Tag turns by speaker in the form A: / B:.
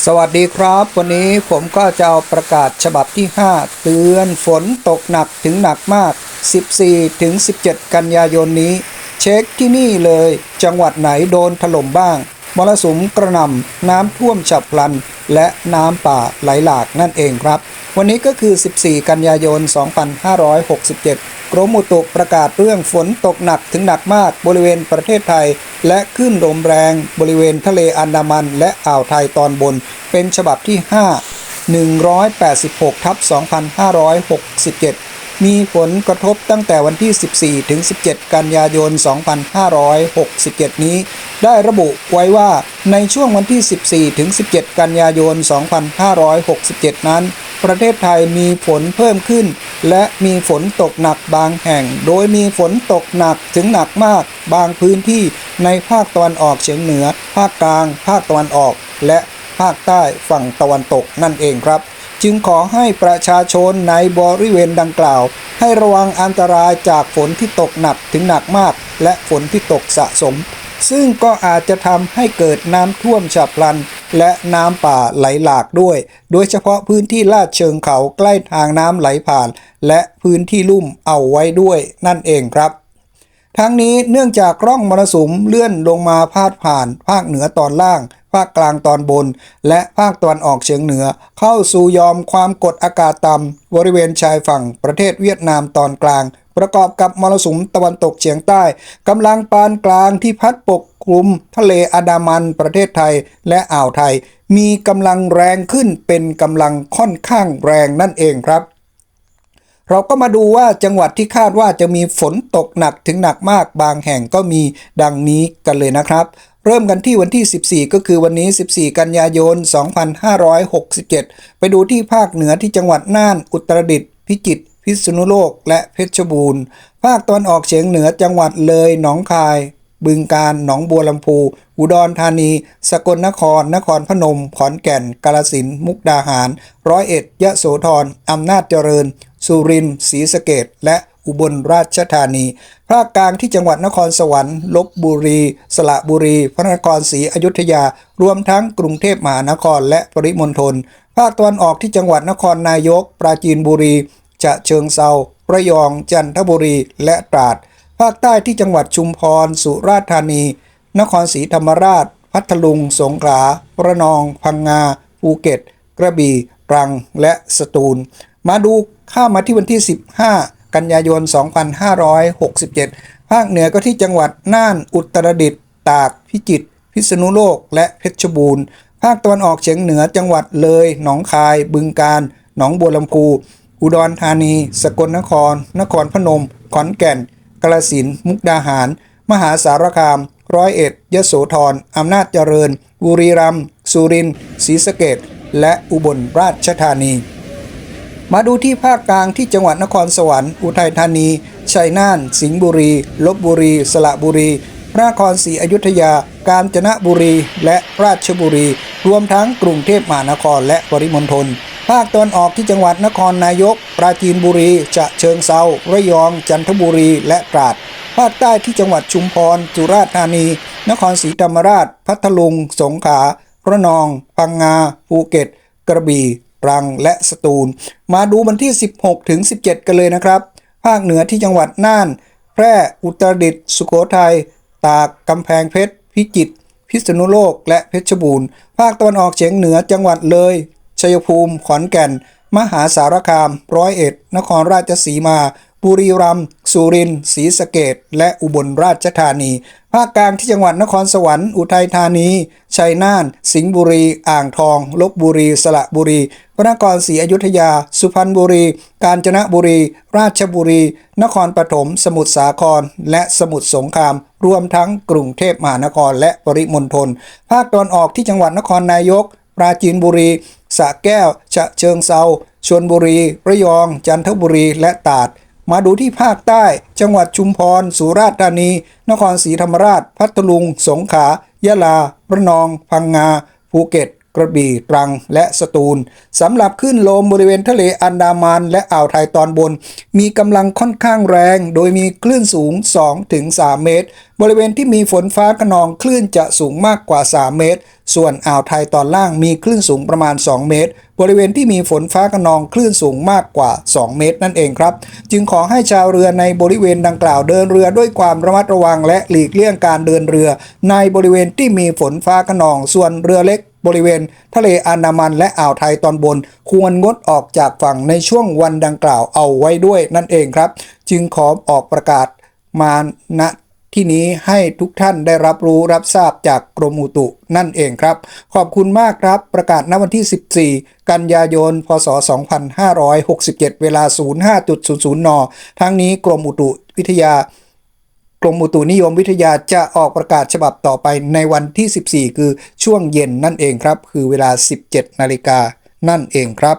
A: สวัสดีครับ วันนี้ผมก็จะเอาประกาศฉบับที่ 5 เตือนฝนตกหนักถึงหนักมาก 14 ถึง 17 กันยายนนี้ เช็คที่นี่เลย จังหวัดไหนโดนถล่มบ้าง มรสุมกระหน่ำน้ำท่วมฉับพลัน และน้ำป่าไหลหลากนั่นเองครับ วันนี้ก็คือ 14 กันยายน 2567 กรมอุตุประกาศเรื่องฝนตกหนักถึงหนักมากบริเวณประเทศไทย และขึ้นลมแรงบริเวณทะเลอันดามันและอ่าวไทยตอนบน เป็นฉบับที่ 5 186ทับ2567 มีผลกระทบตั้งแต่วันที่ 14 ถึง 17 กันยายน 2567 นี้ ได้ระบุไว้ว่าในช่วงวันที่ 14 ถึง 17 กันยายน 2567 นั้นประเทศไทยมีฝนเพิ่มขึ้น และมีฝนตกหนักบางแห่ง โดยมีฝนตกหนักถึงหนักมากบางพื้นที่ ในภาคตะวันออกเฉียงเหนือ ภาคกลาง ภาคตะวันออก และภาคใต้ฝั่งตะวันตกนั่นเองครับ จึงขอให้ประชาชนในบริเวณดังกล่าว ให้ระวังอันตรายจากฝนที่ตกหนักถึงหนักมาก และฝนที่ตกสะสม ซึ่งก็อาจจะทำให้เกิดน้ำท่วมฉับพลัน และน้ำป่าไหลหลากด้วย โดยเฉพาะพื้นที่ลาดเชิงเขาใกล้ทางน้ำไหลผ่าน และพื้นที่ลุ่มเอาไว้ด้วยนั่นเองครับ ทั้งนี้เนื่องจากร่องมรสุมเลื่อนลงมาพาดผ่าน ภาคเหนือตอนล่าง ภาคกลางตอนบน และภาคตะวันออกเฉียงเหนือ เข้าสู่ยอมความกดอากาศต่ำบริเวณชายฝั่งประเทศเวียดนามตอนกลาง ประกอบกับมรสุมตะวันตกเฉียงใต้กำลังปานกลางที่พัดปกคลุมทะเลอันดามันประเทศไทยและอ่าวไทย มีกำลังแรงขึ้นเป็นกำลังค่อนข้างแรงนั่นเองครับ เราก็มาดูว่าจังหวัดที่คาดว่าจะมีฝนตกหนักถึงหนักมากบางแห่งก็มีดังนี้กันเลยนะครับ เริ่มกันที่วันที่ 14 ก็คือวันนี้ 14 กันยายน 2567 ไปดูที่ภาคเหนือที่จังหวัดน่าน อุตรดิตถ์พิจิตรพิษณุโลก และเพชรบูรณ์ ภาคตะวันออกเฉียงเหนือจังหวัดเลยหนองคาย บึงกาฬหนองบัวลำพู อุดรธานี สกลนคร นครพนม ขอนแก่น กาฬสิน มุกดาหาร ร้อยเอ็ด ยะโสธรอำนาจเจริญ สุรินทร์ศรีสะเกดและอุบลราชธานี ภาคกลางที่จังหวัดนครสวรรค์ ลบบุรี สระบุรี พระนครศรีอยุธยา รวมทั้งกรุงเทพมหานครและปริมณฑล ภาคตะวันออกที่จังหวัดนครนายก ปราจีนบุรี จะเชิงเซาระยอง จันทบุรี และตราด ภาคใต้ที่จังหวัดชุมพร สุราษฎร์ธานี นครศรีธรรมราช พัทลุง สงขลา ระนอง พังงา ภูเก็ต กระบี่ ตรัง และสตูล มาดู ข้ามาที่วันที่ 15 กันยายน 2567 ภาคเหนือก็ที่จังหวัดน่าน อุตรดิตถ์ ตาก พิจิตร พิษณุโลก และเพชรบูรณ์ ภาคตะวันออกเฉียงเหนือจังหวัดเลย หนองคาย บึงกาฬ หนองบัวลำพู อุดรธานี สกลนคร นครพนม ขอนแก่น กาฬสินธุ์ มุกดาหาร มหาสารคาม ร้อยเอ็ด ยโสธร อำนาจเจริญ บุรีรัมย์ สุรินทร์ ศรีสะเกดและอุบลราชธานี มาดูที่ภาคกลางที่จังหวัดนครสวรรค์ อุทัยธานี ชัยนาท สิงห์บุรี ลบบุรี สระบุรี พระนครศรีอยุธยา กาญจนบุรี และราชบุรี รวมทั้งกรุงเทพมหานครและปริมณฑล ภาคตะวันออกที่จังหวัดนครนายก ปราจีนบุรี จะเชิงเซาระยอง จันทบุรี และตราด ภาคใต้ที่จังหวัดชุมพร สุราษฎร์ธานี นครศรีธรรมราช พัทลุง สงขลา ระนอง พังงา ภูเก็ต กระบี่ ตรังและสตูล มาดูวันที่ 16 ถึง 17 กันเลยนะครับ ภาคเหนือที่จังหวัดน่าน แพร่อุตรดิตถ์สุโขทัย ตากกำแพงเพชร พิจิตรพิษณุโลกและเพชรบูรณ์ ภาคตะวันออกเฉียงเหนือจังหวัดเลย ชัยภูมิ ขอนแก่น มหาสารคาม ร้อยเอ็ด นครราชสีมา บุรีรัมย์ สุรินทร์ ศรีสะเกดและอุบลราชธานี ภาคกลางที่จังหวัดนครสวรรค์ อุทัยธานี ชัยนาทสิงห์บุรี อ่างทอง ลบบุรี สระบุรีพระนครศรีอยุธยา สุพรรณบุรี กาญจนบุรี ราชบุรี นครปฐม สมุทรสาคร และสมุทรสงคราม รวมทั้งกรุงเทพมหานครและปริมณฑล ภาคตะวันออกที่จังหวัดนครนายก ปราจีนบุรี สระแก้ว ฉะเชิงเซาชลบุรี ระยอง จันทบุรี และตราดมาดูที่ภาคใต้ จังหวัดชุมพร สุราษฎร์ธานี นครศรีธรรมราช พัทลุง สงขลา ยะลาระนอง พังงา ภูเก็ต กระบี่ตรังและสตูลสำหรับคลื่นลมบริเวณทะเลอันดามันและอ่าวไทยตอนบน มีกำลังค่อนข้างแรง โดยมีคลื่นสูง 2-3 เมตร บริเวณที่มีฝนฟ้าขนองคลื่นจะสูงมากกว่า 3 เมตร ส่วนอ่าวไทยตอนล่างมีคลื่นสูงประมาณ 2 เมตร บริเวณที่มีฝนฟ้าขนองคลื่นสูงมากกว่า 2 เมตร นั่นเองครับ จึงขอให้ชาวเรือในบริเวณดังกล่าวเดินเรือด้วยความระมัดระวังและหลีกเลี่ยงการเดินเรือ ในบริเวณที่มีฝนฟ้าขนอง ส่วนเรือเล็ก บริเวณ ทะเลอันดามันและอ่าวไทยตอนบน ควรงดออกจากฝั่งในช่วงวันดังกล่าวเอาไว้ด้วยนั่นเองครับ จึงขอออกประกาศมาณที่นี้ให้ทุกท่านได้รับรู้รับทราบจากกรมอุตุนั่นเองครับ ขอบคุณมากครับ ประกาศณวันที่ 14 กันยายน พศ 2567 เวลา 05.00 น ทั้งนี้กรมอุตุวิทยา กรมอุตุนิยมวิทยาจะออกประกาศฉบับต่อไปในวันที่ 14 คือช่วงเย็นนั่นเองครับ คือเวลา 17 นาฬิกานั่นเองครับ